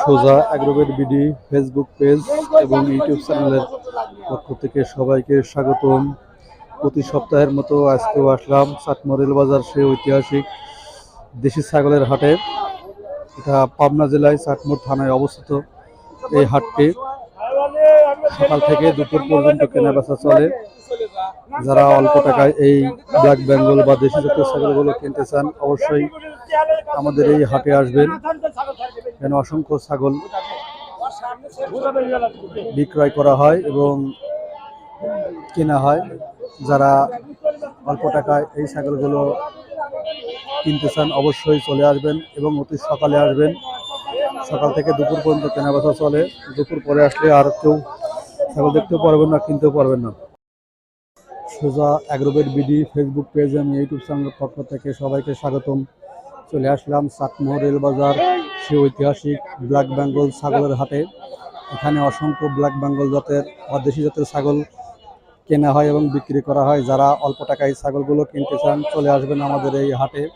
সোজা Agrovet BD Facebook page এবং YouTube চ্যানেলের পক্ষ থেকে সবাইকে স্বাগতম। প্রতি সপ্তাহের মতো আজকেও আসলাম চাটমোর রেলবাজার সে ঐতিহাসিক দেশি ছাগলের হাটে। এটা পাবনা জেলায় চাটমোর থানায় অবস্থিত এই হাটটি। সকাল থেকে দুপুর পর্যন্ত কেনা বেচা চলে। যারা অল্প টাকায় এই ব্ল্যাক বেঙ্গল বা দেশি জাতীয় ছাগলগুলো কিনতে চান, অবশ্যই আমাদের এই হাটে আসবেন। এখানে অসংখ্য ছাগল বিক্রয় করা হয় এবং কেনা হয়। যারা অল্প টাকায় এই ছাগলগুলো কিনতে চান, অবশ্যই চলে আসবেন এবং অতি সকালে আসবেন। সকাল থেকে দুপুর পর্যন্ত কেনা বেচা চলে। দুপুর পরে আসলে আর কেউ ছাগল দেখতেও পারবেন না, কিনতেও পারবেন না। সোজা অ্যাগ্রোবেট বিডি ফেসবুক পেজ এবং ইউটিউব চ্যানেলের পক্ষ থেকে সবাইকে স্বাগতম। চলে আসলাম সাতমোহর রেলবাজার, সে ঐতিহাসিক ব্ল্যাক বেঙ্গল ছাগলের হাটে। এখানে অসংখ্য ব্ল্যাক বেঙ্গল জাতের দেশি জাতের ছাগল কেনা হয় এবং বিক্রি করা হয়। যারা অল্প টাকায় ছাগলগুলো কিনতে চান, চলে আসবেন আমাদের এই হাটে।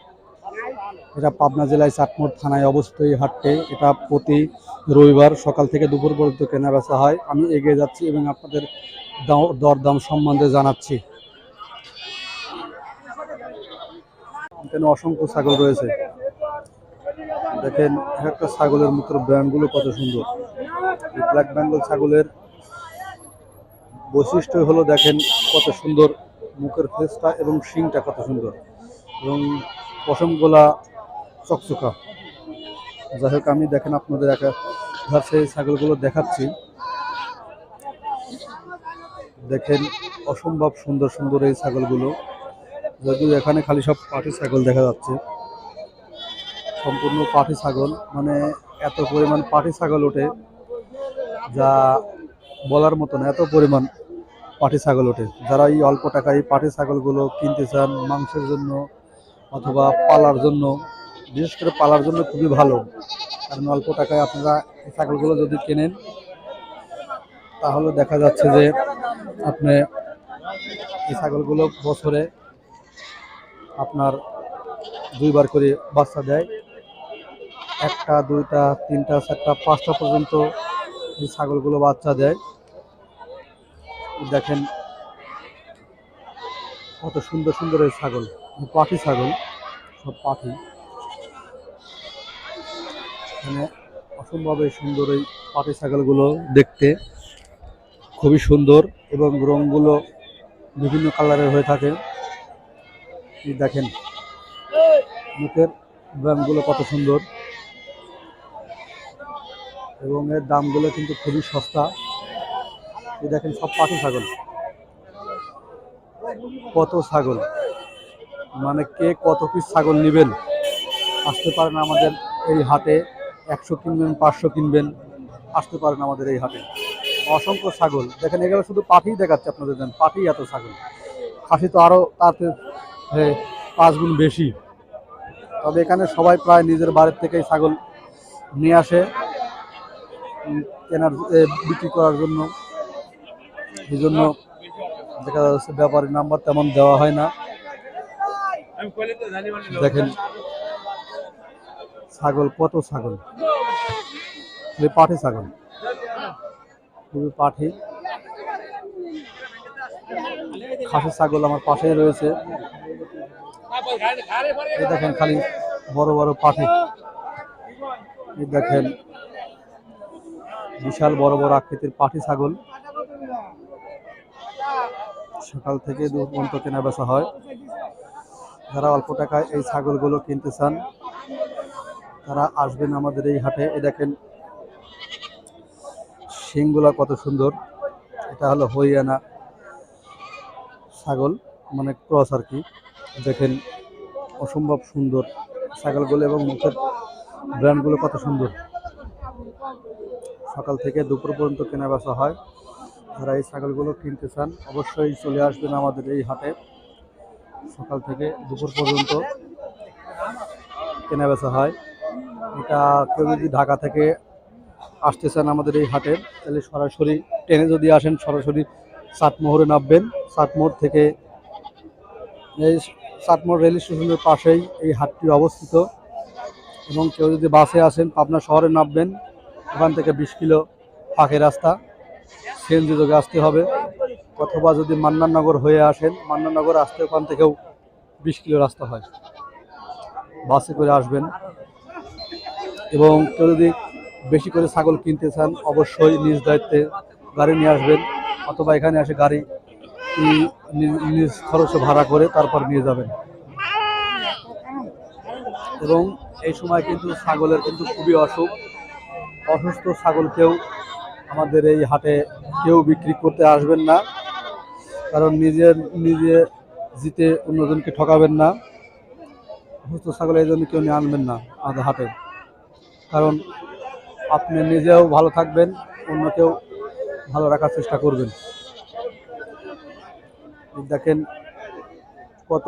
এটা পাবনা জেলায় চাটমোড় থানায় অবস্থিত এই হাটটি। এটা প্রতি রবিবার সকাল থেকে দুপুর পর্যন্ত কেনা বেচা হয়। আমি এগিয়ে যাচ্ছি এবং আপনাদের দাম- দরদাম সম্বন্ধে জানাচ্ছি। এখানে অসংখ্য ছাগল রয়েছে। দেখেন, এক একটা ছাগলের মতো ব্র্যান্ডগুলো কত সুন্দর। ব্ল্যাক বেঙ্গল ছাগলের বৈশিষ্ট্য হলো, দেখেন, কত সুন্দর মুখের ফেসটা এবং শিংটা কত সুন্দর। এবং পশমগুলা চকচকা। যাই হোক, আমি দেখেন আপনাদের একা সেই ছাগলগুলো দেখাচ্ছি। দেখেন, অসম্ভব সুন্দর সুন্দর এই ছাগলগুলো। যদিও এখানে খালি সব পাটি ছাগল দেখা যাচ্ছে। সম্পূর্ণ পাটি ছাগল। মানে এত পরিমাণ পাটি ছাগল ওঠে যা বলার মতো না, এত পরিমাণ পাটি ছাগল ওঠে। যারা এই অল্প টাকায় পাটি ছাগলগুলো কিনতে চান, মাংসের জন্য অথবা পালার জন্য, বিশেষ করে পালার জন্য খুবই ভালো। কারণ অল্প টাকায় আপনারা এই ছাগলগুলো যদি কেনেন, তাহলে দেখা যাচ্ছে যে আপনি এই ছাগলগুলো বছরে আপনার দুইবার করে বাচ্চা দেয়। একটা, দুইটা, তিনটা, চারটা, পাঁচটা পর্যন্ত এই ছাগলগুলো বাচ্চা দেয়। দেখেন কত সুন্দর সুন্দর এই ছাগল পাখি ছাগল, সব পাখি। এখানে অসম্ভবে সুন্দর এই পাটি ছাগলগুলো দেখতে। খুবই সুন্দর এবং রঙগুলো বিভিন্ন কালারের হয়ে থাকে। দেখেন, মুখের ব্র্যান্ডগুলো কত সুন্দর। এবং এর দামগুলো কিন্তু খুবই সস্তা। এই দেখেন, সব পাখি ছাগল। কত ছাগল। মানে কে কত পিস ছাগল নেবেন? আসতে পারেন আমাদের এই হাটে। একশো কিনবেন, পাঁচশো কিনবেন। আসতে পারেন আমাদের এই হাটে। অসংখ্য ছাগল। দেখেন, এগুলো শুধু পাঠিই দেখাচ্ছে আপনাদের পাঠি এত ছাগল। খাসি তো আরও তাতে পাঁচ গুণ বেশি। তবে এখানে সবাই প্রায় নিজের বাড়ির থেকেই ছাগল নিয়ে আসে কেনার বিক্রি করার জন্য। এই জন্য দেখা যাচ্ছে ব্যাপারী নাম্বার তেমন দেওয়া হয় না। দেখেন, ছাগল, কত ছাগল? পাঠি ছাগল। খুবই পাঠি। খাসি ছাগল আমার পাশেই রয়েছে। এই দেখেন খালি বড় বড় পাঠি। এই দেখেন বিশাল বড় বড় আকৃতির পাঠি ছাগল। সকাল থেকে দূর পর্যন্ত কেনা বেচা হয়। যারা অল্প টাকায় এই ছাগলগুলো কিনতে চান, তারা আসবেন আমাদের এই হাটে। এই দেখেন শিংগুলা কত সুন্দর। এটা হলো হরিয়ানা ছাগল মানে ক্রস আর কি। দেখেন অসম্ভব সুন্দর ছাগলগুলো এবং মুখের ব্র্যান্ডগুলো কত সুন্দর। সকাল থেকে দুপুর পর্যন্ত কেনা বেচা হয়। যারা এই ছাগলগুলো কিনতে চান, অবশ্যই চলে আসবেন আমাদের এই হাটে। সকাল থেকে দুপুর পর্যন্ত কেনা বেচা হয়। এটা কেউ যদি ঢাকা থেকে আসতে চান আমাদের এই হাটে, তাহলে সরাসরি ট্রেনে যদি আসেন, সরাসরি সাতমোহরে নামবেন। সাতমোহর থেকে এই সাতমোহর রেল স্টেশনের পাশেই এই হাটটি অবস্থিত। এবং কেউ যদি বাসে আসেন, পাবনা শহরে নামবেন ওখান থেকে বিশ কিলো ফাঁকে রাস্তা। সিএনজি যোগে আসতে হবে। অথবা যদি মান্নাননগর হয়ে আসেন মান্নাননগর আসতে ওখান থেকেও বিশ কিলো রাস্তা হয়। বাসে করে আসবেন। এবং কেউ যদি বেশি করে ছাগল কিনতে চান, অবশ্যই নিজ দায়িত্বে গাড়ি নিয়ে আসবেন। অথবা এখানে এসে গাড়ি নিজ খরচে ভাড়া করে তারপর নিয়ে যাবেন। এবং এই সময় কিন্তু ছাগলের কিন্তু খুবই অসুখ। অসুস্থ ছাগল কেউ আমাদের এই হাটে কেউ বিক্রি করতে আসবেন না। কারণ নিজের নিজে জিতে অন্যজনকে ঠকাবেন না। অসুস্থ ছাগল এই জন্য কেউ নিয়ে আনবেন না আমাদের হাটে। কারণ আপনি নিজেও ভালো থাকবেন অন্যকেও ভালো রাখার চেষ্টা করবেন। দেখেন কত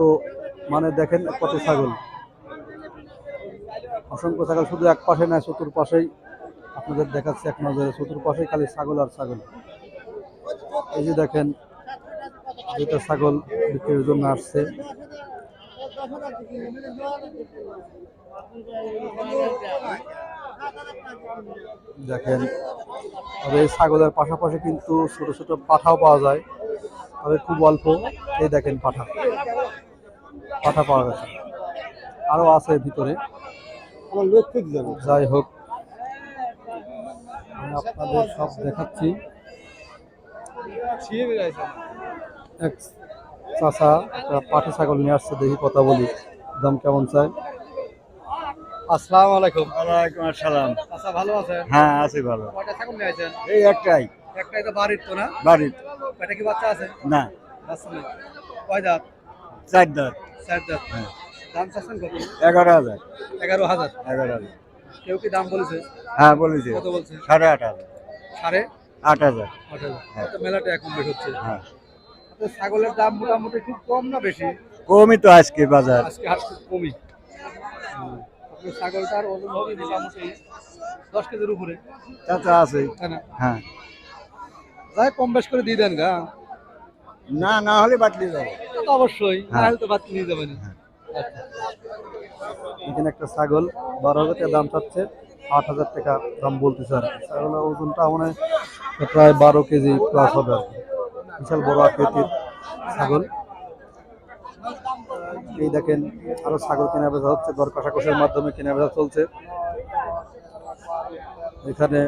মানে দেখেন কত ছাগল। অসংখ্য ছাগল, শুধু এক পাশে নয়, চতুর পাশেই আপনাদের দেখাচ্ছে এক নজরে, চতুর পাশেই খালি ছাগল আর ছাগল। এই যে দেখেন দুটা ছাগল বিক্রির জন্য আসছে। দেখেন তবে এই ছাগলের পাশাপাশি কিন্তু ছোট ছোট পাঠাও পাওয়া যায় তবে খুব অল্প। এই দেখেন পাঠা। পাঠা পাওয়া গেছে। আরও আছে ভিতরে। যাই হোক আমি আপনাদের সব দেখাচ্ছি। এক চাচা একটা পাঠা ছাগল নিয়ে আসছে দেখি কথা বলি। দাম কেমন চাই আসসালামু আলাইকুম। ওয়ালাইকুম আসসালাম। আচ্ছা ভালো আছেন? হ্যাঁ আছি ভালো। কয়টা ছাগল নিয়ে এই একটাই। একটাই তো বাড়ির তো না? বাড়ির। কয়টা কি বাচ্চা আছে? না। বাচ্চা নেই। কয় দাঁত? চার দাঁত। চার দাঁত। হ্যাঁ। দাম চাচ্ছেন কত? এগারো হাজার। এগারো হাজার? এগারো হাজার। কেউ কি দাম বলেছে? হ্যাঁ বলেছে। কত বলছে? সাড়ে আট হাজার। সাড়ে আট হাজার। আট হাজার। হ্যাঁ। তো মেলাটা এখন বের হচ্ছে। হ্যাঁ। ছাগলের দাম মোটামুটি খুব কম না বেশি? কমই তো আজকে বাজার। আজকে কমই। ছাগলটার ওজন হবে মোটামুটি দশ কেজির উপরে। চাচা আছে। হ্যাঁ। যাই কম বেশ করে দিয়ে দেন গা। না না হলে বাটলি যাবে। তো অবশ্যই হ্যাঁ। নাহলে তো বাদ নিয়ে যাবেন এখানে একটা ছাগল বারো হাজার টাকা দাম চাচ্ছে আট হাজার টাকা দাম বলতেছে আর ছাগলের ওজনটা মনে হয় প্রায় বারো কেজি প্লাস হবে আর বিশাল বড় আকৃতির ছাগল। এই দেখেন আরও ছাগল কেনা বেচা হচ্ছে দর কষাকষির মাধ্যমে কেনা বেচা চলছে। এখানে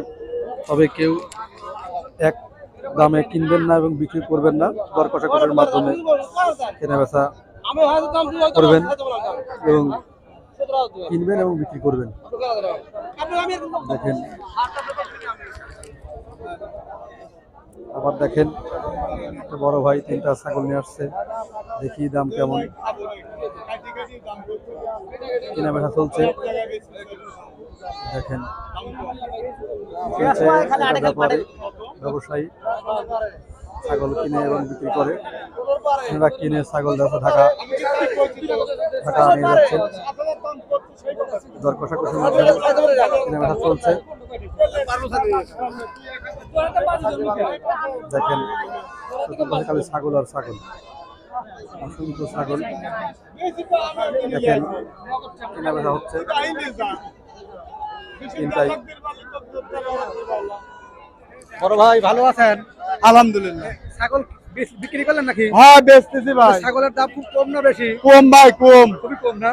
তবে কেউ এক দামে কিনবেন না এবং বিক্রি করবেন না দর কষাকষির মাধ্যমে কেনা বেচা করবেন এবং কিনবেন এবং বিক্রি করবেন। দেখেন আবার দেখেন, একটা বড় ভাই তিনটা ছাগল নিয়ে আসছে, দেখি দাম কেমন। কেনা বেচা চলছে। দেখেন ব্যবসায়ী। ছাগল কিনে এবং বিক্রি করে। এনারা কিনে ছাগল যাচ্ছে ঢাকা। ঢাকা নিয়ে যাচ্ছে দর কষাকষির মাধ্যমে কেনা বেচা চলছে। দেখেন খালি ছাগল আর ছাগল। অসংখ্য ছাগল। দেখেন কেনা বেচা হচ্ছে। বড় ভাই ভালো আছেন? আলহামদুলিল্লাহ। ছাগল বিক্রি করলেন নাকি? হ্যাঁ বেচতেছি ভাই। ছাগলের দাম খুব কম না বেশি? কম ভাই কম। খুবই কম না?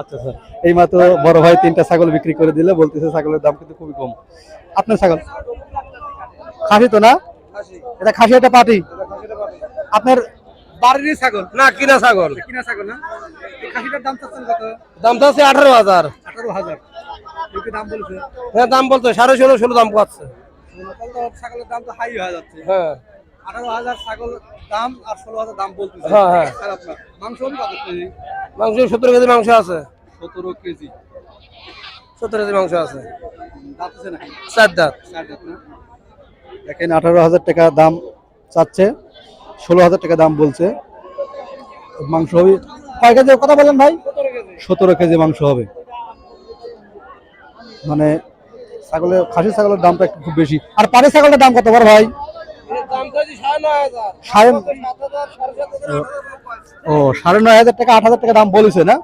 আচ্ছা স্যার। এই মাত্র বড় ভাই তিনটা ছাগল বিক্রি করে দিলে বলতেছে ছাগলের দাম কিন্তু খুবই কম। আপনার ছাগল? খাসি তো না? এটা খাসি এটা পাটি। আপনার বাড়িরই ছাগল? না কিনা ছাগল। কিনা ছাগল না? খাসিটার দাম চাচ্ছেন কত? দাম তো আঠারো হাজার। আঠারো হাজার। দাম বলছে? হ্যাঁ দাম বলতো সাড়ে ষোলো ষোলো দাম পাচ্ছে। তাহলে তো ছাগলের দাম তো হাই হয়ে যাচ্ছে। হ্যাঁ। আঠারো হাজার ছাগল দাম আর ষোলো হাজার দাম বলতেছে। হ্যাঁ, হ্যাঁ। খারাপ না। মাংস কত কেজি? মাংস সত্তর কেজি মাংস আছে। সতেরো কেজি। মাংস আছে। দাঁত আছে চার দাঁত। দেখেন আঠারো হাজার টাকা দাম চাচ্ছে ষোলো হাজার টাকা দাম বলছে। মাংস হবে কয় কেজি কথা বলেন ভাই। সতেরো কেজি মাংস হবে। মানে ছাগলের খাসি ছাগলের দামটা একটু খুব বেশি। আর পাড়ি ছাগলের দাম কত বড় ভাই? ও সাড়ে নয় হাজার টাকা আট হাজার টাকা দাম বলেছে না?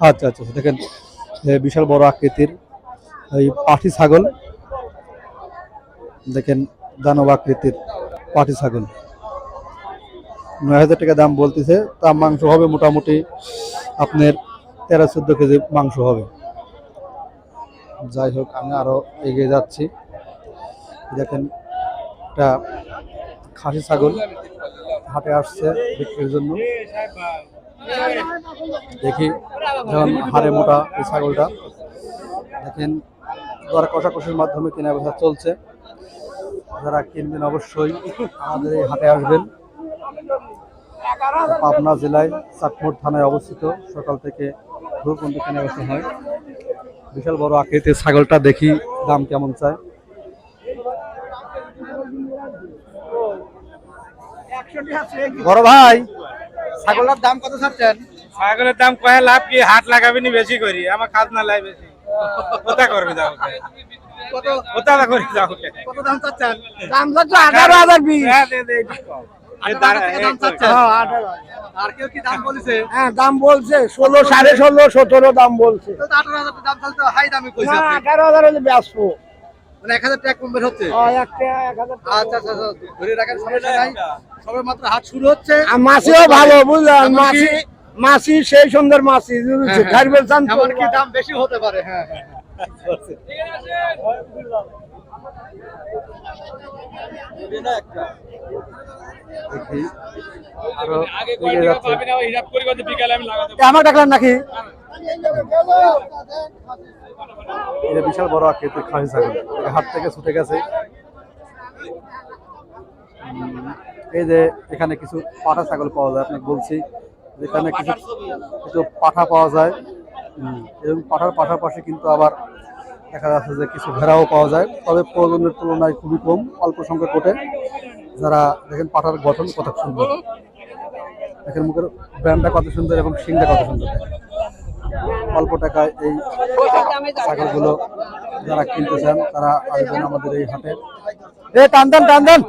আচ্ছা আচ্ছা আচ্ছা, দেখেন বিশাল বড় আকৃতির এই পাঠি ছাগল। দেখেন দানব আকৃতির পাঠি ছাগল। নয় হাজার টাকা দাম বলতেছে তা মাংস হবে মোটামুটি আপনার তেরো চোদ্দ কেজি মাংস হবে। যাই হোক, আমি আরও এগিয়ে যাচ্ছি। দেখেন, একটা খাসি ছাগল হাটে আসছে বিক্রির জন্য। দেখি, যেমন হাড়ে মোটা এই ছাগলটা। দেখেন দর কষাকষির মাধ্যমে কেনা বেচা চলছে। যারা কিনবেন অবশ্যই আমাদের এই হাটে আসবেন। পাবনা জেলায় চাটমোট থানায় অবস্থিত। সকাল থেকে দূর পর্যন্ত কেনা বেচা হয়। বিশাল বড় আকৃতির ছাগলটা দেখি দাম কেমন চায়? বড় ভাই ছাগলটার দাম কত ছাড়ছেন? ছাগলের দাম কয়ে লাভ কি হাট লাগাবি নি বেশি করি আমার কাজ না লাই বেশি। কোথা করবে যাও কত? কোথা করে কত দাম চাচ্ছেন? দাম যাচ্ছে আঠারো হাজার বিশ। হ্যাঁ? কই। হ্যাঁ, আঠারো আর কেউ কি দাম বলেছে? হ্যাঁ দাম বলছে। ষোলো সাড়ে ষোলো সতেরো দাম বলছে। আঠারো হাজার দাম তাহলে তো হাই দামে কইছে আঠারো হাজার হলে ব্যস্ত। মানে এক হাজার টাকা কম হচ্ছে? হ্যাঁ, একটা এক হাজার টাকা। আচ্ছা আচ্ছা আচ্ছা ধরে রাখার সমস্যা নাই। সবে মাত্র হাট শুরু হচ্ছে। আর মাছিও ভালো বুঝলেন? মাছি মাছি সেই সুন্দর মাছি হ্যাঁ, খাইবেন চান? এমনকি দাম বেশি হতে পারে হ্যাঁ হ্যাঁ দেখি আরও এগিয়ে যাচ্ছে আমার ডাকলেন নাকি? এটা বিশাল বড় আকৃতির খাসি ছাগল। হাত থেকে ছুটে গেছে। এই যে এখানে কিছু পাঠা ছাগল পাওয়া যায় আপনাকে বলছি। এখানে কিছু কিছু পাঠা পাওয়া যায়। এবং পাঠার পাশাপাশি কিন্তু আবার দেখা যাচ্ছে যে কিছু ভেড়াও পাওয়া যায়, তবে প্রয়োজনের তুলনায় খুবই কম, অল্প সংখ্যক ওঠে যারা দেখেন পাঠার গঠন কত সুন্দর। দেখেন মুখের ব্র্যান্ডটা কত সুন্দর এবং শিংটা কত সুন্দর। অল্প টাকায় এই ছাগলগুলো যারা কিনতে চান, তারা আসবেন আমাদের এই হাটে। এ, টান দেন টান দেন।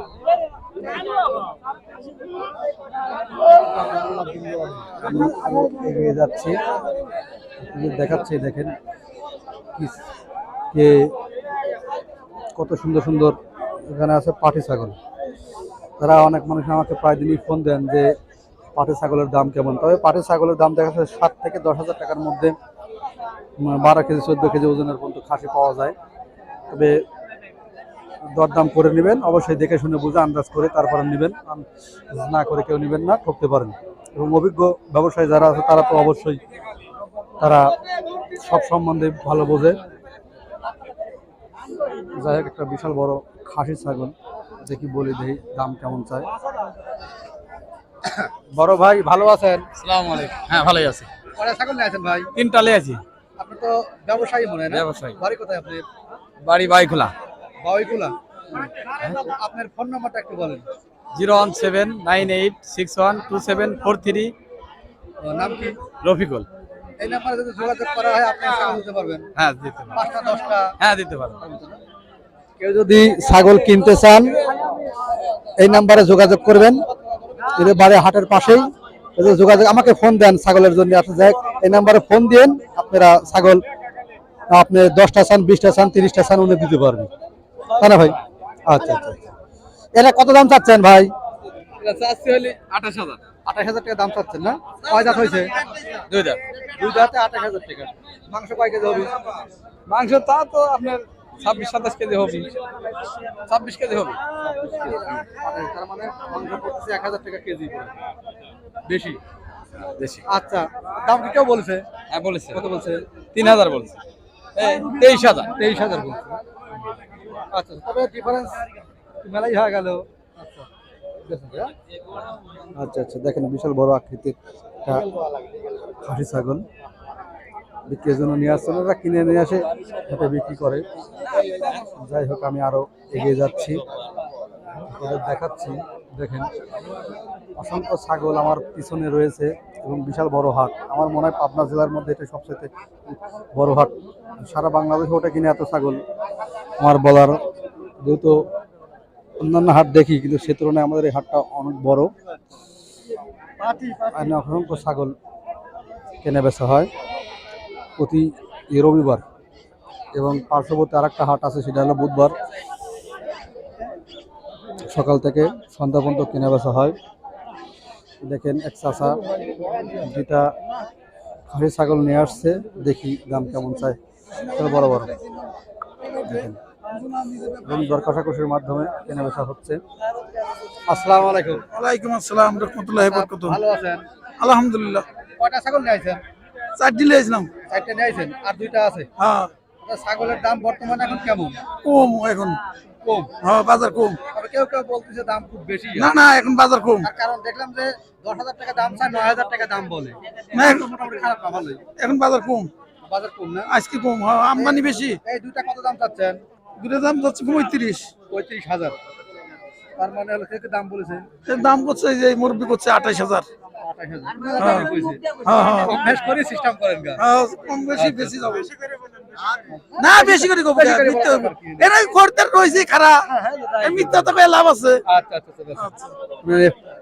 আমি এগিয়ে যাচ্ছি। দেখাচ্ছি, দেখেন কি- কে কত সুন্দর সুন্দর এখানে আছে পাটি ছাগল। তারা অনেক মানুষ আমাকে প্রায় দিনই ফোন দেন যে পাটি ছাগলের দাম কেমন। তবে পাটি ছাগলের দাম দেখা যাচ্ছে সাত থেকে দশ হাজার টাকার মধ্যে বারো কেজি, চোদ্দ কেজি ওজনের পর্যন্ত খাসি পাওয়া যায়। তবে দরদাম করে নেবেন, অবশ্যই দেখে শুনে বুঝে আন্দাজ করে তারপরে নেবেন। না করে কেউ নেবেন না, ঠকতে পারেন। এবং অভিজ্ঞ ব্যবসায়ী যারা আছে তারা তো অবশ্যই তারা সব সম্বন্ধে ভালো বোঝে। যাই হোক একটা বিশাল বড় খাসি ছাগল। দেখি বলি দেখি দাম কেমন চাই বড় ভাই ভালো আছেন? সালাম আলাইকুম। হ্যাঁ ভালোই আছি। কয়টা ছাগল নিয়ে আছেন ভাই। তিনটা আছি। আপনি তো ব্যবসায়ী মনে হয় না? ব্যবসায়ী। বাড়ি কোথায় আপনি বাড়ি বাইখোলা বাউইকুলা আপনার ফোন নাম্বারটা একটু বলেন। Zero one seven nine eight six one two seven four three. নাম কি? রফিকুল। এই নাম্বারে যদি যোগাযোগ করা হয় আপনি দিতে পারবেন। হ্যাঁ দিতে পারো পাঁচটা দশটা। হ্যাঁ দিতে পারো কেউ যদি ছাগল কিনতে চান এই নাম্বারে যোগাযোগ করবেন। এদের বাড়ি হাটের পাশেই। যোগাযোগ আমাকে ফোন দেন ছাগলের জন্য আসলে যাই এই নাম্বারে ফোন দিন আপনারা ছাগল আপনি দশটা চান বিশটা চান তিরিশটা চান উনি দিতে পারবেন তাই না ভাই? আচ্ছা আচ্ছা আচ্ছা। এটা কত দাম চাচ্ছেন ভাই? আঠাশ হাজার। আঠাশ হাজার টাকা দাম চাচ্ছেন না? কয় দাঁত হয়েছে? দুই দাম দুই দাঁতে আঠাশ হাজার টাকা। মাংস কয় কেজি হবে? মাংস তা তো আপনার ছাব্বিশ সাতাশ কেজি হবে। ছাব্বিশ কেজি হবে। তার মানে মাংস পড়তেছে এক হাজার টাকা কেজি বেশি? বেশি। আচ্ছা দাম কি কেউ বলেছে? হ্যাঁ বলেছে। কত বলছে? তিন হাজার বলেছে। তেইশ হাজার। তেইশ হাজার বলছে। আচ্ছা তবে ডিফারেন্স মেলাই হয়ে গেল। আচ্ছা আচ্ছা দেখেন বিশাল বড় আকৃতির খাসি ছাগল। বিক্রির জন্য নিয়ে আসছে। ওরা কিনে নিয়ে আসে এটা বিক্রি করে। যাই হোক, আমি আরও এগিয়ে যাচ্ছি। ওদের দেখাচ্ছি, দেখেন। অসংখ্য ছাগল আমার পিছনে রয়েছে এবং বিশাল বড় হাট। আমার মনে হয় পাবনা জেলার মধ্যে এটা সবচেয়ে বড় হাট। সারা বাংলাদেশে ওটা কিনে এত ছাগল। আমার বলার যেহেতু অন্যান্য হাট দেখি, কিন্তু সে তুলনায় আমাদের এই হাটটা অনেক বড়। অসংখ্য ছাগল কেনে বেচা হয়। প্রতি রবিবার এবং পার্শ্ববর্তী আর একটা হাট আছে সেটা হলো বুধবার। সকাল থেকে সন্ধ্যা পর্যন্ত কেনা বেচা হয়। দেখেন এক চাষা যেটা খাসি ছাগল নিয়ে আসছে দেখি দাম কেমন চায়। বড় বড় দেখেন। এবং দর কষাকষির মাধ্যমে কেনা বেচা হচ্ছে। আসসালামু আলাইকুম। ওয়ালাইকুম আসসালাম রহমতুল্লাহ ভালো আছেন? আলহামদুলিল্লাহ। কয়টা ছাগল নিয়েছেন চারটি চারটে নিয়েছেন আর দুইটা আছে। হ্যাঁ। ছাগলের দাম বর্তমানে এখন কেমন? কম এখন। কম? হ্যাঁ বাজার কম। কেউ কেউ বলতেছে দাম খুব বেশি। না না এখন বাজার কম। কারণ দেখলাম যে দশ হাজার টাকা দাম চায় নয় হাজার টাকা দাম বলে। না মোটামুটি খারাপ না ভালোই। এখন বাজার কম। বাজার কম না? আজকে কম হ্যাঁ আমদানি বেশি। এই দুইটা কত দাম চাচ্ছেন? দুটো দাম যাচ্ছে পঁয়ত্রিশ। পঁয়ত্রিশ হাজার। তার মানে হলো দাম বলেছে। এর দাম করছে যে মুরব্বী করছে আঠাইশ হাজার। আঠাশ না বেশি করে? এরা রয়েছে খারা। মিথ্যা তো লাভ আছে। আচ্ছা আচ্ছা আচ্ছা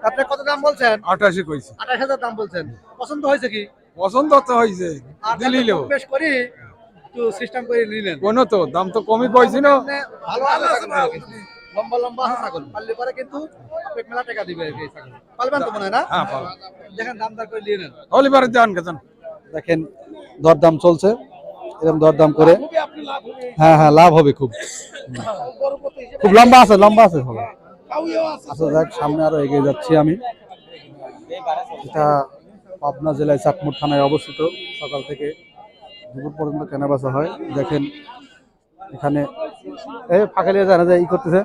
আপনি কত দাম বলছেন? আটাশি কইছে। আঠাশ হাজার দাম বলছেন। পছন্দ হয়েছে কি? পছন্দ তো হয়েছে দিলিল বেশ করি সিস্টেম করে নিলেন। কোন তো দাম তো কমই কইছি না। মানে ভালো। লম্বা লম্বা আছে ছাগল। পারলে পরে কিন্তু আপনি মেলা টাকা দিবে এই ছাগল। পালবেন তো মনে হয় না? হ্যাঁ দেখেন দাম দর করে নিয়ে নেন। হলিবার কেতন দেখেন দরদাম চলছে। এরকম দরদাম করে হ্যাঁ হ্যাঁ লাভ হবে খুব। খুব লম্বা আছে লম্বা আছে। সবাই আচ্ছা দেখ সামনে আরও এগিয়ে যাচ্ছি আমি। এটা পাবনা জেলায় চাটমোড় থানায় অবস্থিত। সকাল থেকে দুপুর পর্যন্ত কেনাবেচা হয়। দেখেন এখানে এই ফাঁকা নিয়ে যায় ই করতেছে।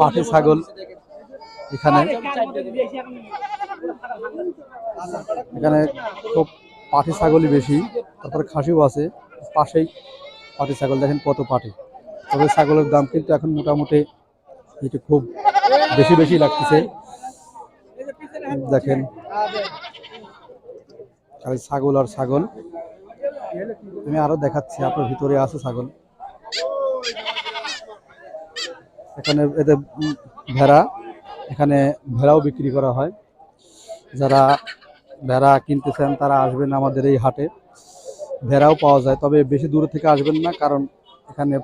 পাঠি ছাগল এখানে। এখানে খুব পাঠি ছাগলই বেশি, তারপরে খাসিও আছে। পাশেই পাটি ছাগল, দেখেন কত পাটি তবে ছাগলের দাম কিন্তু এখন মোটামুটি একটু খুব বেশি বেশি লাগতেছে। দেখেন। ছাগল আর ছাগল। আমি আরও দেখাচ্ছি, আপনার ভিতরে আছে ছাগল। এখানে এতে ভেড়া, এখানে ভেড়াও বিক্রি করা হয়। যারা ভেড়া কিনতে চান তারা আসবেন আমাদের এই হাটে। ভেড়াও পাওয়া যায়, তবে বেশি দূর থেকে আসবেন না, কারণ এখানে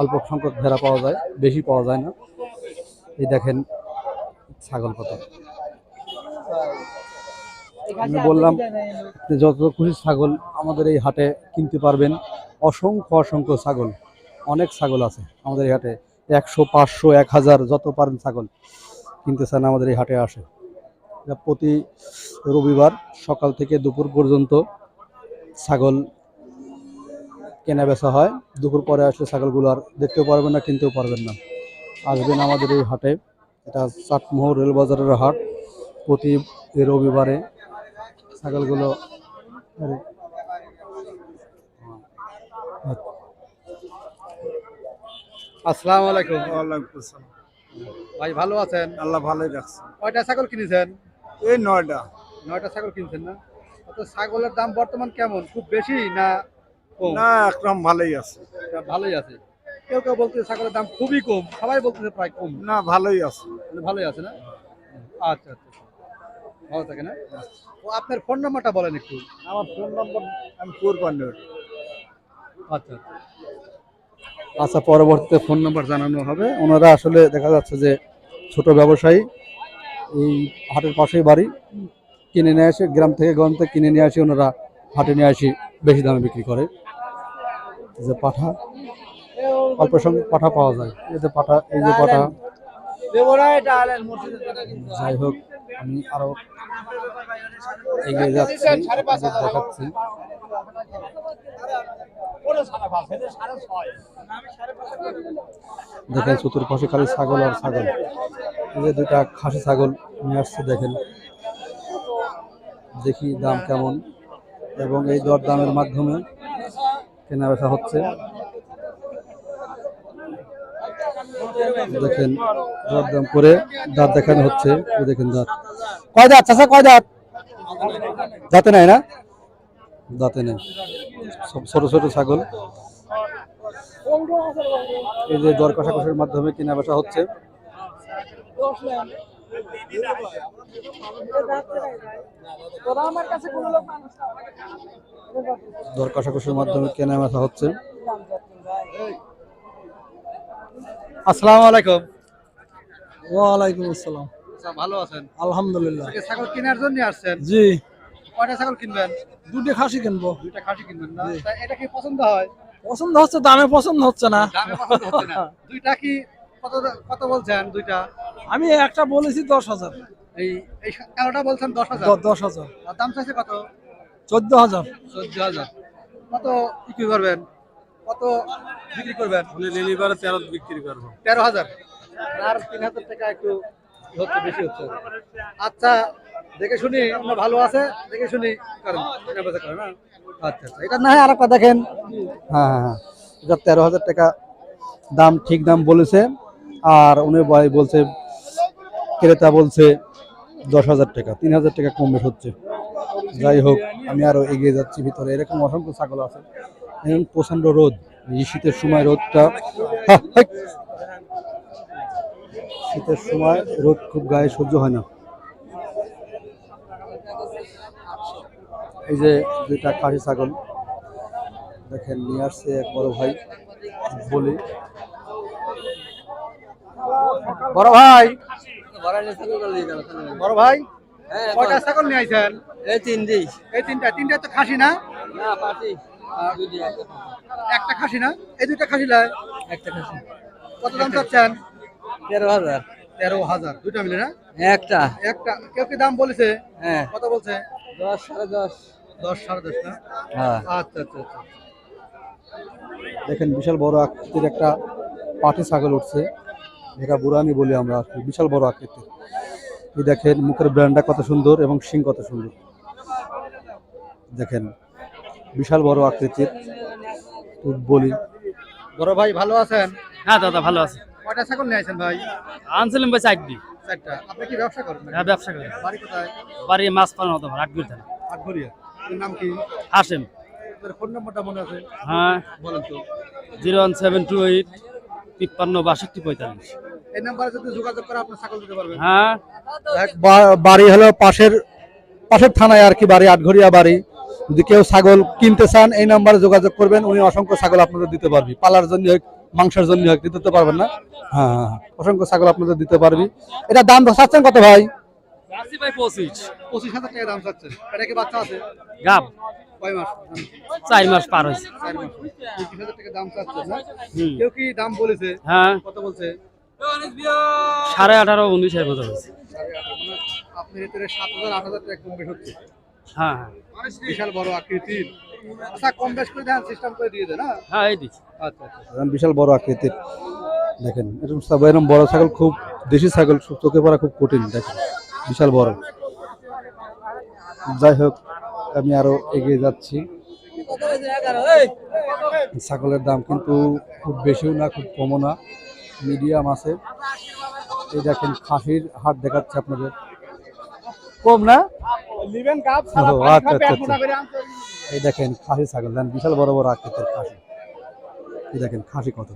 অল্প সংখ্যক ভেড়া পাওয়া যায়, বেশি পাওয়া যায় না। এই দেখেন ছাগল কত। আমি বললাম যে যত খুশি ছাগল আমাদের এই হাটে কিনতে পারবেন অসংখ্য অসংখ্য ছাগল অনেক ছাগল আছে আমাদের এই হাটে একশো পাঁচশো এক হাজার যত পারেন ছাগল কিনতে চান আমাদের এই হাটে আসে। প্রতি রবিবার সকাল থেকে দুপুর পর্যন্ত ছাগল কেনা বেচা হয়। দুপুর পরে আসলে ছাগলগুলো আর দেখতেও পারবেন না কিনতেও পারবেন না। আসবেন আমাদের এই হাটে এটা চাটমোহর রেলবাজারের হাট। প্রতি রবিবারে ছাগলগুলো আসসালামু আলাইকুম। ভাই ভালো আছেন? আল্লাহ ভালোই রাখছে। কয়টা ছাগল কিনেছেন? এই নয়টা। নয়টা ছাগল কিনছেন না? তো ছাগলের দাম বর্তমান কেমন? খুব বেশি না না একদম ভালোই আছে। ভালোই আছে। কেউ কেউ বলতেছে ছাগলের দাম খুবই কম। সবাই বলতেছে প্রায় কম। না ভালোই আছে। মানে ভালোই আছে না? আচ্ছা আচ্ছা। ভালো থাকে না? ও আপনার ফোন নাম্বারটা বলেন একটু। আমার ফোন নম্বর আমি ফোর পান্ডের আচ্ছা আচ্ছা। পরবর্তীতে ফোন নাম্বার জানানো হবে। ওনারা আসলে দেখা যাচ্ছে যে ছোট ব্যবসায়ী এই হাটের পাশেই বাড়ি। কিনে নিয়ে আসে গ্রাম থেকে গ্রাম থেকে কিনে নিয়ে আসে ওনারা হাটে নিয়ে আসি বেশি দামে বিক্রি করে। যে পাঠা অল্প সঙ্গে পাঠা পাওয়া যায়। এই যে পাঠা এই যে পাঠা। যাই হোক আমি আরও এগিয়ে যাচ্ছি দেখাচ্ছি। দেখেন চতুর্পাশে খালি ছাগল আর ছাগল। এই যে দুইটা খাসি ছাগল নিয়ে আসছে দেখেন। দেখি দাম কেমন। এবং এই দর দামের মাধ্যমে কেনা বেচা হচ্ছে। দেখেন দর দাম করে দাঁত দেখানো হচ্ছে। দেখেন দাঁত। কয় দাঁত চাষা কয় দাঁত? দাঁতে নাই না? দাঁতে নেই। সব ছোট ছোট ছাগল। এই যে দর কষাকষির মাধ্যমে কেনা বেচা হচ্ছে। দর কষাকষির মাধ্যমে কেনা বেচা হচ্ছে। আসসালামু আলাইকুম। ওয়ালাইকুম আসসালাম। আচ্ছা, ভালো আছেন? আলহামদুলিল্লাহ। ছাগল কেনার জন্য আসছেন? জি। কয়টা ছাগল কিনবেন? দুটি খাসি কিনবো। দুইটা খাসি কিনবেন না? তা এটা কি পছন্দ হয়? পছন্দ হচ্ছে দামে পছন্দ হচ্ছে না। দামে পছন্দ হচ্ছে না। দুইটা কি কত কত বলছেন দুইটা? আমি একটা বলেছি দশ হাজার। এই এই কালোটা বলছেন দশ হাজার? দশ হাজার। আর দাম চাইছে কত? চোদ্দ হাজার। চোদ্দ হাজার। কত কি করবেন? কত বিক্রি করবেন লিলিবারে তেরো বিক্রি করব। তেরো হাজার। আর তিন হাজার টাকা একটু হচ্ছে বেশি হচ্ছে। আচ্ছা দেখে শুনি আপনার ভালো আছে দেখে শুনি করেন। না? আচ্ছা আচ্ছা। এটা না হয় আর একটা দেখেন। হ্যাঁ হ্যাঁ হ্যাঁ। এটা তেরো হাজার টাকা দাম ঠিক দাম বলেছে। আর উনি ভাই বলছে ক্রেতা বলছে দশ হাজার টাকা তিন হাজার টাকা কম বেশ হচ্ছে। যাই হোক আমি আরও এগিয়ে যাচ্ছি ভিতরে। এরকম অসংখ্য ছাগল আছে। এখন প্রচণ্ড রোদ এই শীতের সময় রোদটা শীতের সময় রোদ খুব গায়ে সহ্য হয় না। এই যে দুইটা খাসি ছাগল দেখেন নিয়ে আসছে এক বড় ভাই বলি। বড় ভাই! বড় ভাই! কয়টা ছাগল নিয়ে আইছেন? এই তিন দিই। এই তিনটা তিনটা তো খাসি না? না পাটি। একটা খাসি না? এই দুইটা খাসি লাই একটা খাসি। কত দাম চাচ্ছেন? তেরো হাজার। তেরো হাজার। দুইটা মিলে না? একটা। একটা। কেউ কি দাম বলেছে? হ্যাঁ। কত বলছে? দশ সাড়ে দশ। দশ সাড়ে দশ না? হ্যাঁ। আচ্ছা আচ্ছা আচ্ছা। দেখেন বিশাল বড় আকৃতির একটা পাটি ছাগল উঠছে। এটা বুড়ানি বলি আমরা আর কি, বিশাল বড় আকৃতির। এই দেখেন মুখের ব্র্যান্ডটা কত সুন্দর এবং শিং কত সুন্দর। দেখেন বিশাল বড় আকৃতির। বলি। বড় ভাই ভালো আছেন? হ্যাঁ দাদা ভালো আছে। কয়টা ছাগল নিয়ে আছেন ভাই? আনছিলাম ভাই চাকরি চারটা। আপনি কি ব্যবসা করেন হ্যাঁ ব্যবসা করি। বাড়ি কোথায়? বাড়ি মাছ পালন হতো আটগুড়ি থানা। আটঘরিয়া। নাম কি? হাসেম ফোন নাম্বারটা মনে আছে? হ্যাঁ। বলেন তো। Zero one seven two eight তিপ্পান্ন বাষট্টি পঁয়তাল্লিশ। এই নাম্বারে যদি যোগাযোগ করে আপনি ছাগল দিতে পারবেন। হ্যাঁ। বাড়ি হলো পাশের পাশের থানায় আর কি বাড়ি আটঘরিয়া বাড়ি। যদি কেউ ছাগল কিনতে চান এই নাম্বারে যোগাযোগ করবেন উনি অসংখ্য ছাগল আপনাদের দিতে পারবি। পালার জন্য হোক মাংসের জন্য হোক দিতে তো পারবেন না। হ্যাঁ হ্যাঁ হ্যাঁ। অসংখ্য ছাগল আপনাদের দিতে পারবি। এটা দাম চাচ্ছেন কত ভাই? আশি পঁচিশ। পঁচিশ হাজার টাকা দাম চাচ্ছেন। এটা কি বাচ্চা আছে? গাব। চার মাস পার হয়েছে। চার মাস। পঁচিশ হাজার টাকা দাম চাচ্ছেন না হুম। কেউ কি দাম বলেছে? হ্যাঁ। কত বলছে? সাড়ে আঠারো উনিশের মতো হয়েছে। আপনার সাত হাজার আট হাজার টাকা কম বেশ হচ্ছে। হ্যাঁ হ্যাঁ। বিশাল বড় আকৃতির। আচ্ছা কম বেশ করে দেন সিস্টেম করে দিয়ে দেন হ্যাঁ? হ্যাঁ এই দিচ্ছি। আচ্ছা আচ্ছা। বিশাল বড় আকৃতির। দেখেন এরকম এরকম বড় ছাগল খুব দেশি ছাগল চোখে পড়া খুব কঠিন দেখেন বিশাল বড়। যাই হোক আমি আরও এগিয়ে যাচ্ছি। ছাগলের দাম কিন্তু খুব বেশিও না খুব কমও না মিডিয়াম আছে। এই দেখেন খাসির হাট দেখাচ্ছে আপনাদের। কম না? আচ্ছা আচ্ছা আচ্ছা। এই দেখেন খাসি ছাগল দেন বিশাল বড় বড় আকৃতির খাসি। এই দেখেন খাসি কত।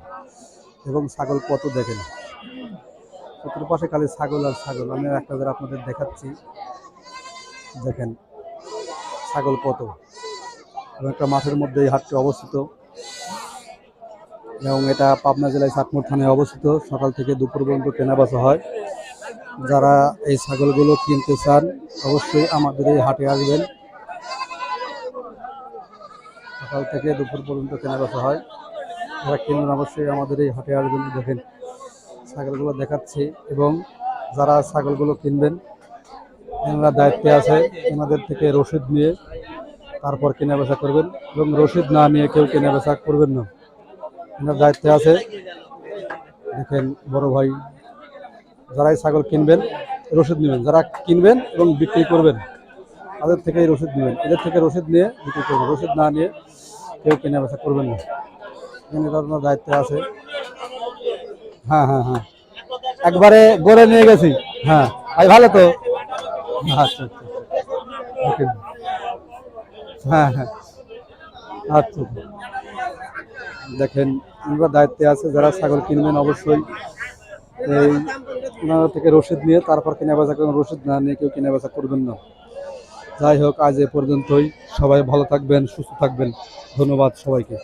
এবং ছাগল কত দেখেন। চতুর্পাশে খালি ছাগল আর ছাগল। আমি একটা আপনাদের দেখাচ্ছি। দেখেন ছাগল কত। এবং একটা মাঠের মধ্যে এই হাটটি অবস্থিত। এবং এটা পাবনা জেলায় চাটমোড় থানায় অবস্থিত। সকাল থেকে দুপুর পর্যন্ত কেনা বেচা হয়। যারা এই ছাগলগুলো কিনতে চান, অবশ্যই আমাদের এই হাটে আসবেন। সকাল থেকে দুপুর পর্যন্ত কেনা বেচা হয়। যারা কিনবেন, অবশ্যই আমাদের এই হাটে আসবেন। দেখেন, ছাগলগুলো দেখাচ্ছি এবং যারা ছাগলগুলো কিনবেন, এনারা দায়িত্বে আছে। এনাদের থেকে রসিদ নিয়ে তারপর কেনা বেচা করবেন এবং রসিদ না নিয়ে কেউ কেনা বেচা করবেন না। এনার দায়িত্বে আছে। দেখেন, বড় ভাই যারাই ছাগল কিনবেন, রসিদ নেবেন। যারা কিনবেন এবং বিক্রি করবেন, তাদের থেকেই রসিদ নেবেন। এদের থেকে রসিদ নিয়ে বিক্রি করবেন। রসিদ না নিয়ে কেউ কেনা বেচা করবেন না। এখানে আপনার দায়িত্বে আছে। হ্যাঁ হ্যাঁ হ্যাঁ। একবারে গড়ে নিয়ে গেছি। হ্যাঁ। ভাই, ভালো তো? আচ্ছা আচ্ছা। হ্যাঁ হ্যাঁ। আচ্ছা আচ্ছা। দেখেন, আমরা দায়িত্বে আছে। যারা ছাগল কিনবেন, অবশ্যই ওনার থেকে রসিদ নিয়ে, তারপর কেনা বেচা করবেন রসিদ না নিয়ে কেউ কেনা বেচা করবেন না। যাই হোক, আজ এ পর্যন্তই। সবাই ভালো থাকবেন, সুস্থ থাকবেন। ধন্যবাদ সবাইকে।